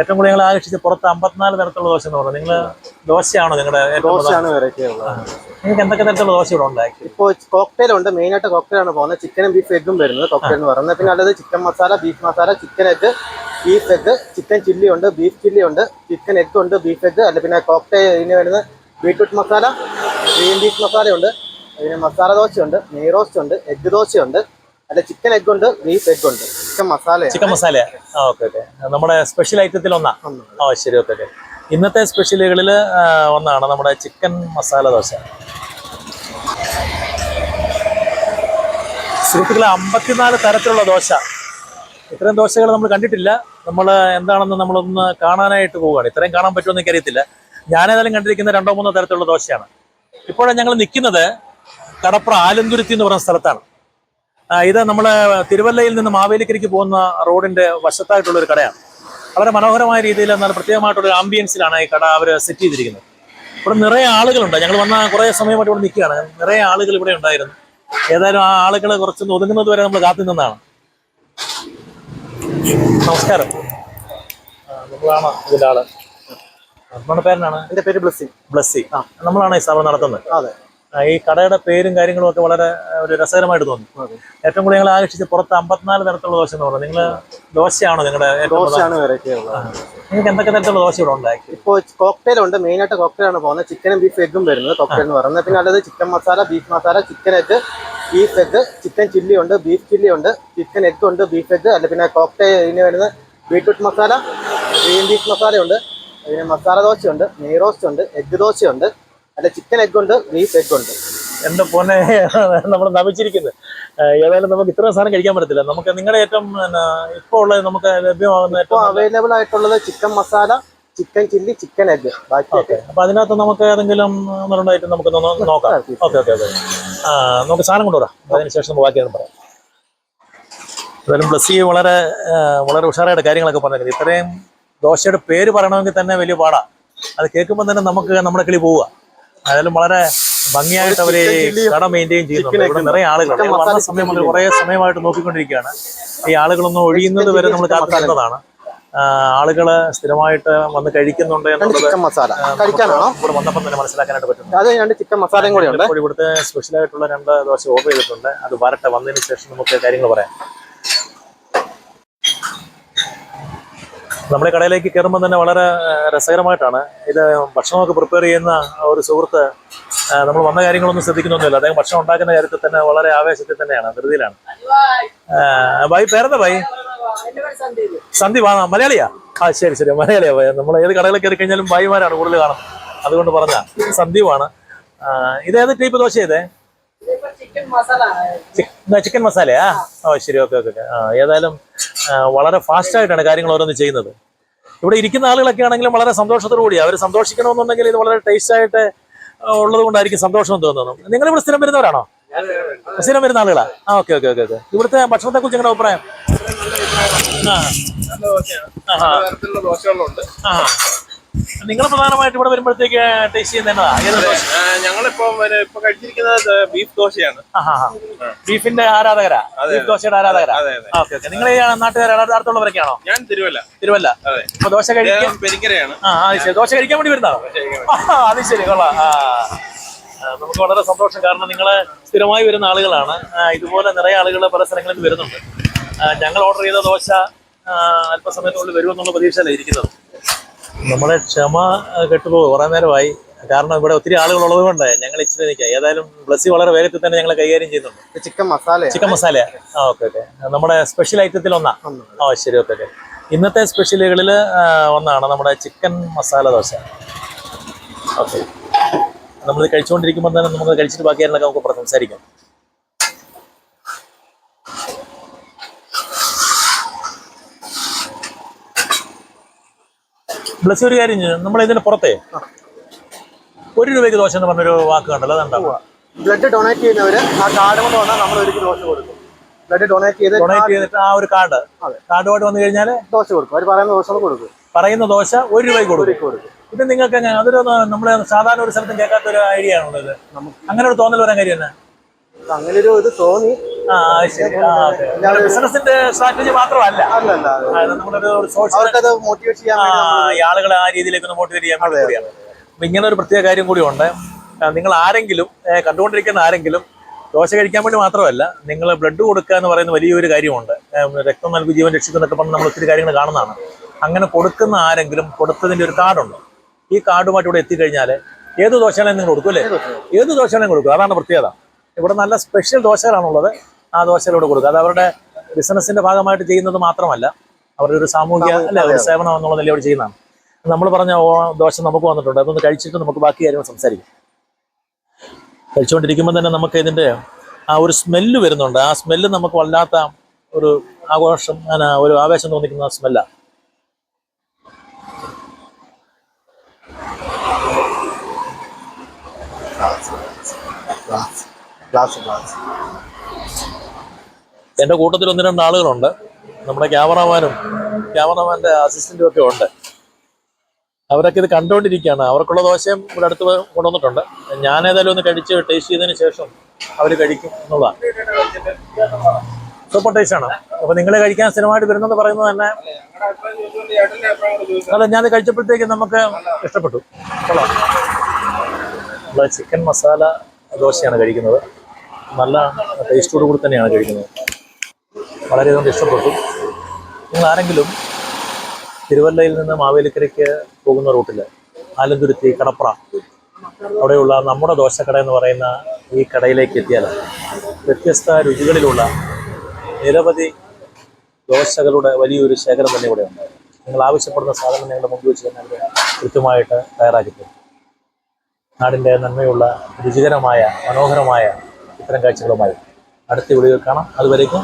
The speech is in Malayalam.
ഏറ്റവും കൂടുതൽ ഞങ്ങൾ ആകർഷിച്ച പുറത്ത് അമ്പത്തിനാല് തരത്തിലുള്ള ദോശ എന്ന് പറഞ്ഞു നിങ്ങൾ ദോശയാണോ നിങ്ങളുടെ ദോശയാണ് വെറൈറ്റി ഉള്ളത്. നിങ്ങൾക്ക് എന്തൊക്കെ തരത്തിലുള്ള ദോശ ഇവിടെ ഉണ്ട് ഇപ്പോൾ കോക്ടെയിൽ ഉണ്ട്. മെയിൻ ആയിട്ട് കോക്ടെയിൽ ആണ് പോകുന്നത്. ചിക്കനും ബീഫ് എഗ്ഗും വരുന്നത് കോക്ടെയിൽ എന്ന് പറയുന്നത്. പിന്നെ അല്ലാതെ chicken masala beef masala chicken egg beef egg chicken chilli ഉണ്ട് ബീഫ് ചില്ലി ഉണ്ട് ചിക്കൻ എഗ്ഗ് ഉണ്ട് ബീഫ് എഗ്ഗ് അല്ല പിന്നെ കോക്ടെയിലിന് വരുന്നത് beetroot masala green beef masala ഉണ്ട്. പിന്നെ മസാല ദോശയുണ്ട് നെയ് റോസ്റ്റ് ഉണ്ട് എഗ്ഗ് ദോശയുണ്ട്. അല്ല ചിക്കൻ എഗ്ഗ് ഉണ്ട് ബീഫ് എഗ്ഗ് ഉണ്ട്. ചിക്കൻ മസാല ചിക്കൻ മസാല ആ ഓക്കെ ഓക്കെ. നമ്മുടെ സ്പെഷ്യൽ ഐറ്റത്തിൽ ഒന്നാ? ഓ ശരി ഓക്കെ ഓക്കെ. ഇന്നത്തെ സ്പെഷ്യലുകളിൽ ഒന്നാണ് നമ്മുടെ ചിക്കൻ മസാല ദോശ. സുഹൃത്തുക്കളെ അമ്പത്തിനാല് തരത്തിലുള്ള ദോശ. ഇത്രയും ദോശകൾ നമ്മൾ കണ്ടിട്ടില്ല. നമ്മൾ എന്താണെന്ന് നമ്മളൊന്ന് കാണാനായിട്ട് പോവുകയാണ്. ഇത്രയും കാണാൻ പറ്റുമെന്ന് എനിക്കറിയത്തില്ല. ഞാനേതായാലും കണ്ടിരിക്കുന്ന രണ്ടോ മൂന്നോ തരത്തിലുള്ള ദോശയാണ്. ഇപ്പോഴാണ് ഞങ്ങൾ നിൽക്കുന്നത് കടപ്ര ആലന്തുരുത്തി എന്ന് പറയുന്ന സ്ഥലത്താണ്. ഇത് നമ്മൾ തിരുവല്ലയിൽ നിന്ന് മാവേലിക്കരിക്ക് പോകുന്ന റോഡിന്റെ വശത്തായിട്ടുള്ള ഒരു കടയാണ്. വളരെ മനോഹരമായ രീതിയിൽ എന്നാൽ പ്രത്യേകമായിട്ടുള്ള ഒരു ആംബിയൻസിലാണ് ഈ കട അവർ സെറ്റ് ചെയ്തിരിക്കുന്നത്. ഇവിടെ നിറയെ ആളുകളുണ്ട്. ഞങ്ങൾ വന്ന കുറേ സമയമായിട്ട് ഇവിടെ നിൽക്കുകയാണ്. നിറയെ ആളുകൾ ഇവിടെ ഉണ്ടായിരുന്നു. ഏതായാലും ആ ആളുകൾ കുറച്ചൊന്ന് ഒതുങ്ങുന്നത് വരെ നമ്മൾ കാത്തു നിന്നാണ് നമസ്കാരം. നമ്മളാണ് ഇതിന്റെ ആൾ നമ്മുടെ പേരനാണ്. എന്റെ പേര് ബ്ലസ്സി. ബ്ലസ്സി. ആ നമ്മളാണ് ഈ സ്ഥാപനം നടത്തുന്നത്. അതെ. ഈ കടയുടെ പേരും കാര്യങ്ങളും ഒക്കെ വളരെ ഒരു രസകരമായിട്ട് തോന്നി. ഏറ്റവും കൂടുതൽ ഞങ്ങൾ ആകർഷിച്ച പുറത്ത് അമ്പത്തിനാല് തരത്തിലുള്ള ദോശ എന്ന് പറഞ്ഞത് നിങ്ങൾ ദോശയാണോ നിങ്ങളുടെ ദോശയാണ് നിങ്ങൾക്ക് എന്തൊക്കെ തരത്തിലുള്ള ദോശ ഇവിടെ ഉണ്ടാക്കി ഇപ്പോൾ കോക്ടെയിൽ ഉണ്ട്. മെയിൻ ആയിട്ട് കോക്ടെയിൽ ആണ് പോകുന്നത്. ചിക്കനും ബീഫ് എഗ്ഗും വരുന്നത് കോക്ടെയിൽ എന്ന് പറയുന്നത്. പിന്നെ അല്ലാതെ chicken masala beef masala chicken egg beef egg chicken chilli ഉണ്ട് ബീഫ് ചില്ലി ഉണ്ട് ചിക്കൻ എഗ്ഗ് ഉണ്ട് ബീഫ് എഗ്ഗ് അല്ല പിന്നെ കോക്ടെയിലിന് വരുന്നത് beetroot masala green beef masala ഉണ്ട് പിന്നെ മസാല ദോശയുണ്ട് നെയ് റോസ്റ്റ് ഉണ്ട് എഗ്ഗ് ദോശയുണ്ട് അല്ല ചിക്കൻ എഗ് ഉണ്ട് ബീഫ് എഗ് ഉണ്ട്. എന്റെ പൊന്നെ നമ്മൾ നമിച്ചിരിക്കുന്നത് ഏതായാലും നമുക്ക് ഇത്രയും സാധനം കഴിക്കാൻ പറ്റത്തില്ല. നമുക്ക് നിങ്ങളുടെ ഏറ്റവും ഇപ്പൊ ഇപ്പോൾ ഉള്ളത് നമുക്ക് ലഭ്യമാകുന്ന ഇപ്പോൾ ഏറ്റവും അവൈലബിൾ ആയിട്ടുള്ളത് chicken masala chicken chilli chicken egg ബാക്കിയൊക്കെ അപ്പൊ അതിനകത്ത് നമുക്ക് ഏതെങ്കിലും നമുക്ക് നോക്കാം. Okay okay okay. ആ നമുക്ക് സാധനം കൊണ്ടുവരാം. അതിനുശേഷം നമുക്ക് ബാക്കിയാണ് പറയാം. എന്തായാലും പ്ലസ് ബ്ലസ്സി വളരെ വളരെ ഉഷാറായിട്ട് കാര്യങ്ങളൊക്കെ പറഞ്ഞിരിക്കുന്നത് ഇത്രയും ദോശയുടെ പേര് പറയണമെങ്കിൽ തന്നെ വലിയ പാടാ. അത് കേൾക്കുമ്പോൾ തന്നെ നമുക്ക് നമ്മുടെ കിളി പോവുക. ഏതായാലും വളരെ ഭംഗിയായിട്ട് അവർ കട മെയിന്റെയിൻ ചെയ്യുന്നുണ്ട്. ഇവിടെ നിറയെ ആളുകളുണ്ട്. വന്ന സമയം മുതൽ കുറേ സമയമായിട്ട് നോക്കിക്കൊണ്ടിരിക്കുകയാണ്. ഈ ആളുകളൊന്നും ഒഴിയുന്നത് വരെ നമ്മൾ കാത്തിരുന്നതാണ് ആളുകൾ സ്ഥിരമായിട്ട് വന്ന് കഴിക്കുന്നുണ്ട് ചിക്കൻ മസാല കഴിക്കാനാണോ? ഇവിടെ വന്നപ്പോൾ തന്നെ മനസ്സിലാക്കാനായിട്ട് പറ്റും അത് രണ്ട് ചിക്കൻ മസാലയും കൂടി ഉണ്ട് ഇവിടുത്തെ സ്പെഷ്യൽ ആയിട്ടുള്ള രണ്ട് ദോശ ഓർഡർ ചെയ്തിട്ടുണ്ട്. അത് വരട്ടെ വന്നതിന് ശേഷം നമുക്ക് കാര്യങ്ങൾ പറയാം. നമ്മുടെ കടയിലേക്ക് കയറുമ്പോൾ തന്നെ വളരെ രസകരമായിട്ടാണ്. ഇത് ഭക്ഷണമൊക്കെ പ്രിപ്പയർ ചെയ്യുന്ന ഒരു സുഹൃത്ത് നമ്മൾ വന്ന കാര്യങ്ങളൊന്നും ശ്രദ്ധിക്കുന്നൊന്നുമില്ല. അദ്ദേഹം ഭക്ഷണം ഉണ്ടാക്കുന്ന കാര്യത്തിൽ തന്നെ വളരെ ആവേശത്തിൽ തന്നെയാണ് ധൃതിയിലാണ്. ഭായി പേരെന്താ ഭായി? സന്ദീപ് ആ മലയാളിയാ? ആ ശരി ശരി മലയാളിയാ ഭായി. നമ്മൾ ഏത് കടകളിൽ കയറി കഴിഞ്ഞാലും ഭായിമാരാണ് കൂടുതൽ കാണുന്നത്. അതുകൊണ്ട് പറഞ്ഞ സന്ദീപാണ് ഇത് ഏത് ടൈപ്പ് ദോശ ചെയ്തേ ചിക്കൻ മസാലയാ? ഓ ശരി ഓക്കെ ഓക്കെ ഓക്കെ. ആ ഏതായാലും വളരെ ഫാസ്റ്റ് ആയിട്ടാണ് കാര്യങ്ങൾ ഓരോന്ന് ചെയ്യുന്നത്. ഇവിടെ ഇരിക്കുന്ന ആളുകളൊക്കെ ആണെങ്കിലും വളരെ സന്തോഷത്തോടു കൂടി അവർ സന്തോഷിക്കണമെന്നുണ്ടെങ്കിൽ ഇത് വളരെ ടേസ്റ്റ് ആയിട്ട് ഉള്ളത് കൊണ്ടായിരിക്കും സന്തോഷം തോന്നുന്നത് നിങ്ങൾ ഇവിടെ സ്ഥിരം വരുന്നവരാണോ? സ്ഥിരം വരുന്ന ആളുകളാ? ആ ഓക്കെ ഓക്കെ ഓക്കെ ഓക്കെ. ഇവിടുത്തെ ഭക്ഷണത്തെ കുറിച്ച് നിങ്ങളുടെ അഭിപ്രായം? ആ. നിങ്ങൾ പ്രധാനമായിട്ട് ഇവിടെ വരുമ്പോഴത്തേക്ക് ടേസ്റ്റ് ചെയ്യുന്നതാണ് ഞങ്ങളിപ്പോ ഇപ്പൊ കഴിച്ചിരിക്കുന്നത് ബീഫ് ദോശയാണ്. ബീഫിന്റെ ആരാധകരാ? ബീഫ് ദോശയുടെ ആരാധകരാ? Okay okay. നിങ്ങൾ ഈ നാട്ടുകാർ അടുത്തുള്ളവരൊക്കെയാണോ? ഞാൻ തിരുവല്ല. തിരുവല്ല. അപ്പൊ ദോശ കഴിക്കാൻ പെരിക്കരയാണ് ആ ശരി. ദോശ കഴിക്കാൻ വേണ്ടി വരുന്നതാണോ? അത് ശരി. കൊള്ളാം. നമുക്ക് വളരെ സന്തോഷം. കാരണം നിങ്ങൾ സ്ഥിരമായി വരുന്ന ആളുകളാണ്. ഇതുപോലെ നിറയെ ആളുകൾ പല സ്ഥലങ്ങളിൽ വരുന്നുണ്ട്. ഞങ്ങൾ ഓർഡർ ചെയ്ത ദോശ അല്പസമയത്തിനുള്ളിൽ വരുമെന്നുള്ള പ്രതീക്ഷയല്ല ഇരിക്കുന്നത്. നമ്മുടെ ക്ഷമ കെട്ടുപോകും. കുറേ നേരമായി. കാരണം ഇവിടെ ഒത്തിരി ആളുകൾ ഉള്ളത് കൊണ്ട് ഞങ്ങൾ ഇച്ചിരി നിൽക്കാം ഏതായാലും ബ്ലസ്സി വളരെ വേഗത്തിൽ തന്നെ ഞങ്ങൾ കൈകാര്യം ചെയ്യുന്നുണ്ട്. Chicken masala chicken masala. ആ ഓക്കെ ഓക്കെ. നമ്മുടെ സ്പെഷ്യൽ ഐറ്റത്തിൽ ഒന്നാ? ആ ശരി ഓക്കെ ഓക്കെ. ഇന്നത്തെ സ്പെഷ്യലുകളിൽ ഒന്നാണ് നമ്മുടെ ചിക്കൻ മസാല ദോശ. ഓക്കെ. നമ്മൾ കഴിച്ചുകൊണ്ടിരിക്കുമ്പോൾ തന്നെ നമുക്ക് കഴിച്ചിട്ട് ബാക്കി കാര്യങ്ങളൊക്കെ നമുക്ക് സംസാരിക്കാം. ബ്ലസ് ഒരു കാര്യം. നമ്മൾ ഇതിന് പുറത്തെ ഒരു രൂപയ്ക്ക് ദോശ എന്ന് പറഞ്ഞൊരു വാക്ക് കണ്ടല്ലോ അതുണ്ടാവുക ബ്ലഡ് ഡൊണേറ്റ് ചെയ്യുന്നവര് ആ കാർഡ് കൊണ്ട് വന്നാൽ നമ്മൾ ഒരു ദോശ കൊടുക്കും. ബ്ലഡ് ഡൊണേറ്റ് ചെയ്ത് ഡൊണേറ്റ് ചെയ്തിട്ട് ആ ഒരു കാർഡ്. കാർഡുമായിട്ട് വന്നു കഴിഞ്ഞാൽ ദോശ കൊടുക്കും. അവർ പറയുന്ന ദോശ കൊടുക്കും. പറയുന്ന ദോശ ഒരു രൂപയ്ക്ക് കൊടുക്കും. ഇത് നിങ്ങൾക്ക് എങ്ങനെ അതൊരു നമ്മൾ സാധാരണ ഒരു സ്ഥലത്തും കേൾക്കാത്ത ഒരു ഐഡിയ ആണുള്ളത് അങ്ങനെ ഒരു തോന്നൽ വരാൻ കാര്യം തന്നെ അങ്ങനെ ഒരു ഇത് തോന്നി. ബിസിനസിന്റെ സ്ട്രാറ്റജി മാത്രമല്ല. നമ്മളൊരു സോഷ്യൽ ആളുകളെ ആ രീതിയിലേക്ക് ഒന്ന് മോട്ടിവേറ്റ് ചെയ്യാൻ കൂടിയാണ്. അപ്പൊ ഇങ്ങനെ ഒരു പ്രത്യേക കാര്യം കൂടി ഉണ്ട് നിങ്ങൾ ആരെങ്കിലും കണ്ടുകൊണ്ടിരിക്കുന്ന ആരെങ്കിലും ദോശ കഴിക്കാൻ വേണ്ടി മാത്രമല്ല നിങ്ങൾ ബ്ലഡ് കൊടുക്കുക എന്ന് പറയുന്ന വലിയൊരു കാര്യമുണ്ട്. രക്തം നൽകി ജീവൻ രക്ഷിക്കുന്നൊക്കെ പറഞ്ഞ് നമ്മൾ ഒത്തിരി കാര്യങ്ങൾ കാണുന്നതാണ്. അങ്ങനെ കൊടുക്കുന്ന ആരെങ്കിലും കൊടുത്തതിന്റെ ഒരു കാർഡുണ്ട്. ഈ കാർഡുമായിട്ട് ഇവിടെ എത്തിക്കഴിഞ്ഞാൽ ഏത് ദോശയാണെങ്കിലും നിങ്ങൾ കൊടുക്കും അല്ലേ? ഏത് ദോശയാണെങ്കിലും കൊടുക്കും. അതാണ് പ്രത്യേകത. ഇവിടെ നല്ല സ്പെഷ്യൽ ദോശകളാണുള്ളത്. ആ ദോശയിലൂടെ കൊടുക്കുക. അത് അവരുടെ ബിസിനസിന്റെ ഭാഗമായിട്ട് ചെയ്യുന്നത് മാത്രമല്ല അവരുടെ ഒരു സാമൂഹിക അല്ലെ ഒരു സേവനം എന്നുള്ള നിലയിൽ അവർ ചെയ്യുന്നതാണ്. നമ്മൾ പറഞ്ഞ ഓ ദോശ നമുക്ക് വന്നിട്ടുണ്ട്. അതൊന്ന് കഴിച്ചിട്ട് നമുക്ക് ബാക്കി കാര്യങ്ങൾ സംസാരിക്കാം. കഴിച്ചുകൊണ്ടിരിക്കുമ്പോൾ തന്നെ നമുക്ക് ഇതിന്റെ ആ ഒരു സ്മെല്ല് വരുന്നുണ്ട്. ആ സ്മെല്ല് നമുക്ക് വല്ലാത്ത ഒരു ആഘോഷം അങ്ങനെ ഒരു ആവേശം തോന്നിക്കുന്ന സ്മെല്ലാണ് ക്ലാസ് ക്ലാസ് ഗ്ലാസ് എന്റെ കൂട്ടത്തിൽ ഒന്ന് രണ്ട് ആളുകളുണ്ട്. നമ്മുടെ ക്യാമറമാനും ക്യാമറമാന്റെ അസിസ്റ്റന്റും ഒക്കെ ഉണ്ട്. അവരൊക്കെ ഇത് കണ്ടുകൊണ്ടിരിക്കുകയാണ്. അവർക്കുള്ള ദോശയും ഇവിടെ അടുത്ത് കൊണ്ടുവന്നിട്ടുണ്ട്. ഞാൻ ഏതായാലും ഒന്ന് കഴിച്ച് ടേസ്റ്റ് ചെയ്തതിന് ശേഷം അവർ കഴിക്കും എന്നുള്ളതാണ്. സൂപ്പർ ടേസ്റ്റ് ആണ്. അപ്പോൾ നിങ്ങൾ കഴിക്കാൻ സ്ഥിരമായിട്ട് വരുന്നെന്ന് പറയുന്നത് തന്നെ അല്ല ഞാനത് കഴിച്ചപ്പോഴത്തേക്ക് നമുക്ക് ഇഷ്ടപ്പെട്ടു. ചിക്കൻ മസാല ദോശയാണ് കഴിക്കുന്നത്. നല്ല ടേസ്റ്റോട് കൂടി തന്നെയാണ് കഴിക്കുന്നത്. വളരെയധികം ഇഷ്ടപ്പെട്ടു. നിങ്ങൾ ആരെങ്കിലും തിരുവല്ലയിൽ നിന്ന് മാവേലിക്കരയ്ക്ക് പോകുന്ന റൂട്ടിൽ ആലന്തുരുത്തി കടപ്ര അവിടെയുള്ള നമ്മുടെ ദോശക്കട എന്ന് പറയുന്ന ഈ കടയിലേക്ക് എത്തിയാൽ വ്യത്യസ്ത രുചികളിലുള്ള നിരവധി ദോശകളുടെ വലിയൊരു ശേഖരം തന്നെ ഇവിടെ ഉണ്ട്. നിങ്ങൾ ആവശ്യപ്പെടുന്ന സാധനം നിങ്ങളുടെ മുമ്പിൽ വെച്ച് തന്നെ കൃത്യമായിട്ട് തയ്യാറാക്കി തരും നാടിന്റെ നന്മയുള്ള രുചികരമായ മനോഹരമായ ഇത്തരം കാഴ്ചകളുമായി അടുത്ത വീഡിയോയിൽ കാണാം. അതുവരേക്കും